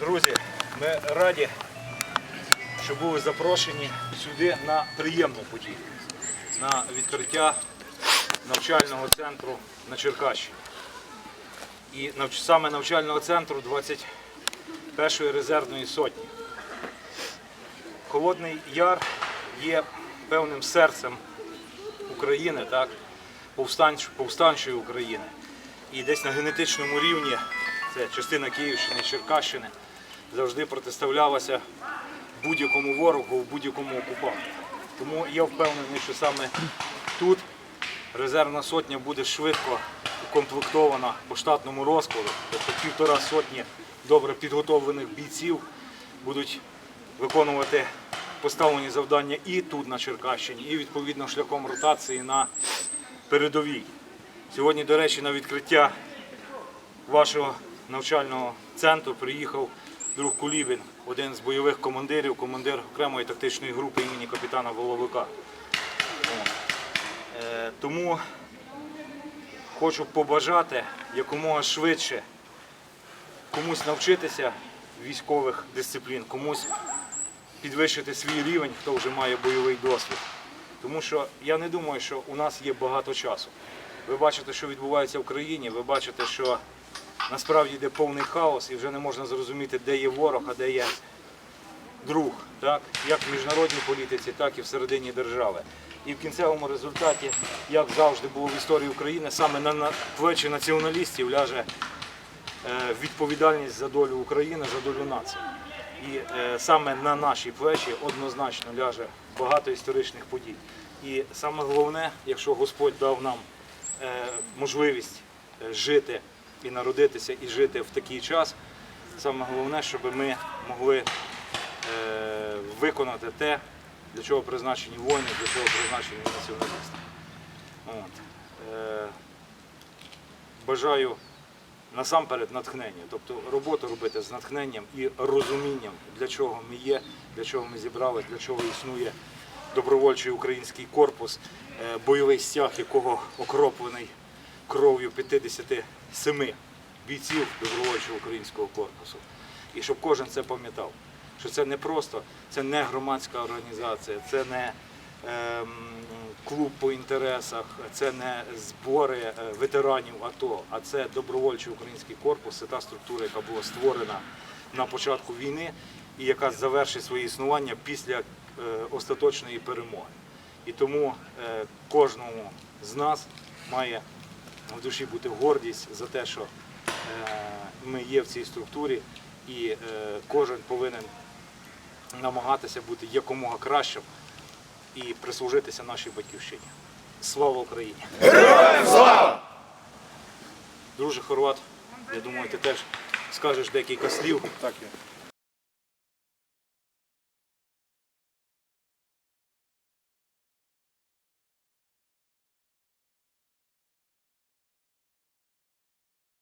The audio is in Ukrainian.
Друзі, ми раді, що були запрошені сюди на приємну подію, на відкриття навчального центру на Черкащині. І саме навчального центру 21-ї резервної сотні. Холодний Яр є певним серцем України, повстанчої України. І десь на генетичному рівні, це частина Київщини, Черкащини, завжди протиставлялася будь-якому ворогу, будь-якому окупанту. Тому я впевнений, що саме тут резервна сотня буде швидко укомплектована по штатному розкладу, тобто півтора сотні добре підготовлених бійців будуть виконувати поставлені завдання і тут на Черкащині, і відповідно шляхом ротації на передовій. Сьогодні, до речі, на відкриття вашого навчального центру приїхав друг Кулібін, один з бойових командирів, командир окремої тактичної групи імені капітана Воловика. Е, Тому хочу побажати якомога швидше комусь навчитися військових дисциплін, комусь підвищити свій рівень, хто вже має бойовий досвід. Тому що я не думаю, що у нас є багато часу. Ви бачите, що відбувається в країні, ви бачите, що насправді йде повний хаос і вже не можна зрозуміти, де є ворог, а де є друг, так? як в міжнародній політиці, так і всередині держави. І в кінцевому результаті, як завжди було в історії України, саме на плечі націоналістів ляже е, відповідальність за долю України, за долю нації. І е, саме на наші плечі однозначно ляже багато історичних подій. І саме головне, якщо Господь дав нам можливість е, жити і народитися, і жити в такий час, саме головне, щоб ми могли е, виконати те, для чого призначені воїни, для чого призначені націоналісти. От. Е, бажаю насамперед натхнення, тобто роботу робити з натхненням і розумінням, для чого ми є, для чого ми зібрались, для чого існує добровольчий український корпус, е, бойовий стяг, якого окроплений кров'ю 57 бійців добровольчого українського корпусу. І щоб кожен це пам'ятав, що це не просто, це не громадська організація, це не ем, клуб по інтересах, це не збори е, ветеранів АТО, а це добровольчий український корпус, це та структура, яка була створена на початку війни і яка завершить своє існування після е, остаточної перемоги. І тому е, кожному з нас має в душі бути гордість за те, що е, ми є в цій структурі, і е, кожен повинен намагатися бути якомога кращим і прислужитися нашій батьківщині. Слава Україні! Героям слава! Друже Хорват, я думаю, ти теж скажеш декілька слів. Так, я.